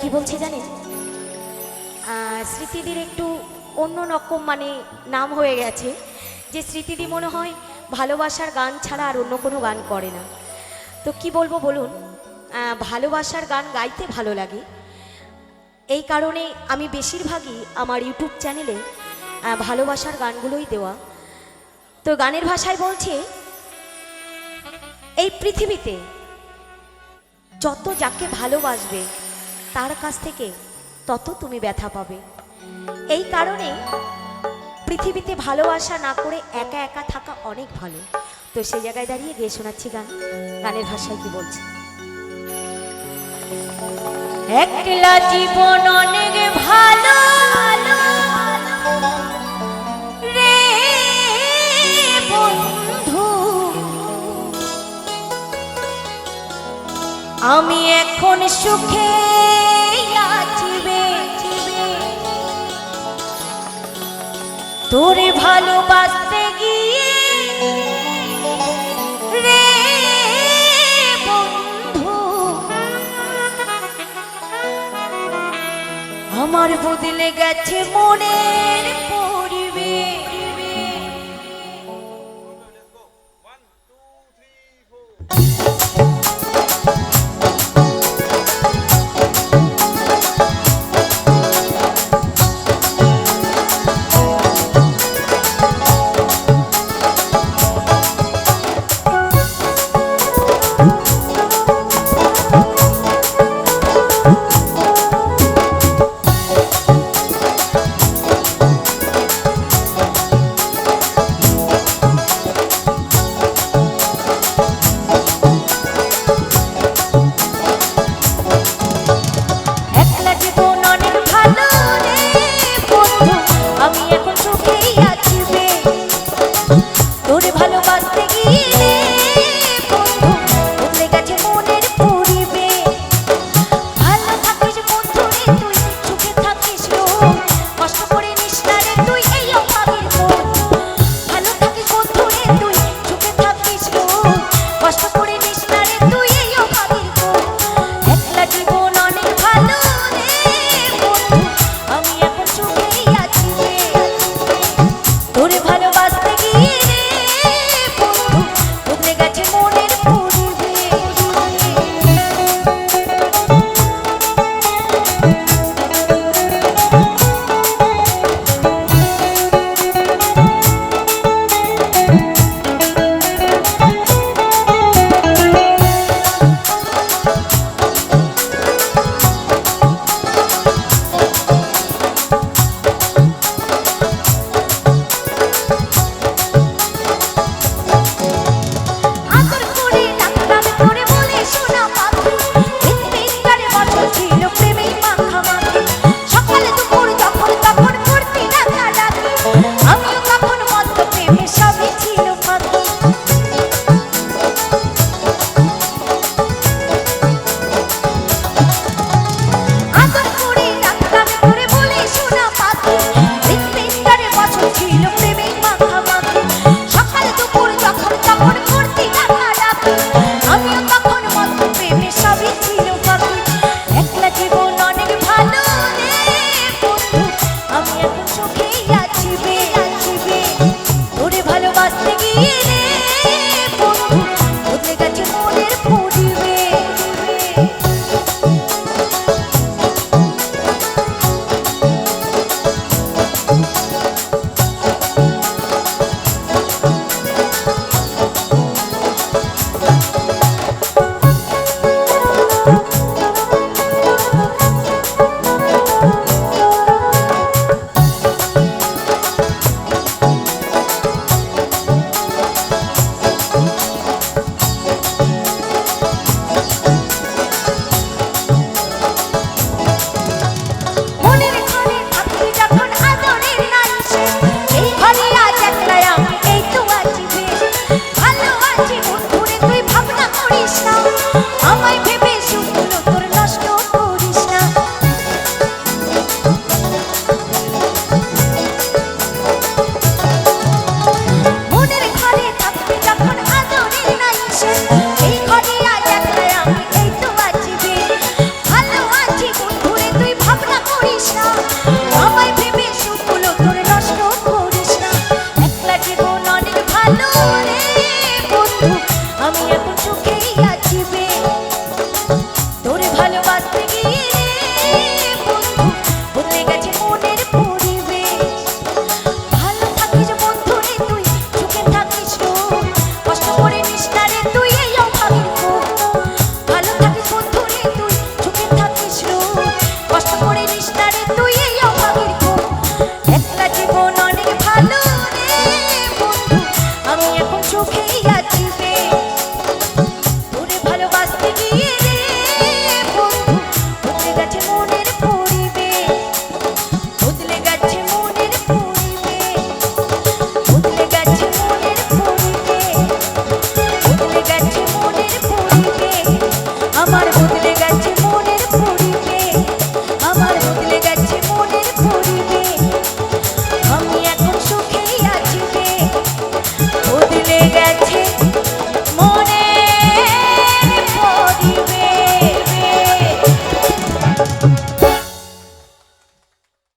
কি বলছে জানেন স্মৃতিদির একটু অন্য রকম মানে নাম হয়ে গেছে। যে স্মৃতিদি মনে হয় ভালোবাসার গান ছাড়া আর অন্য কোনো গান করে না। তো কি বলব বলুন ভালোবাসার গান গাইতে ভালো লাগে। এই কারণে আমি বেশিরভাগই আমার ইউটিউব চ্যানেলে ভালোবাসার গানগুলোই দেওয়া। তো গানের ভাষায় বলছে, এই পৃথিবীতে যত যাকে ভালোবাসবে তার কাছ থেকে তত তুমি ব্যথা পাবে। এই কারণে পৃথিবীতে ভালোবাসা না করে একা একা থাকা অনেক ভালো। তো সেই জায়গায় দাঁড়িয়ে গিয়ে শোনাচ্ছি গান। গানের ভাষায় কি বলছে? একলা জীবন অনেক ভালো। বন্ধু, আমি এখন সুখে ভালোবাসতে গিয়ে রে বন্ধু আমার বদলে গেছে মনের পরিবেশ।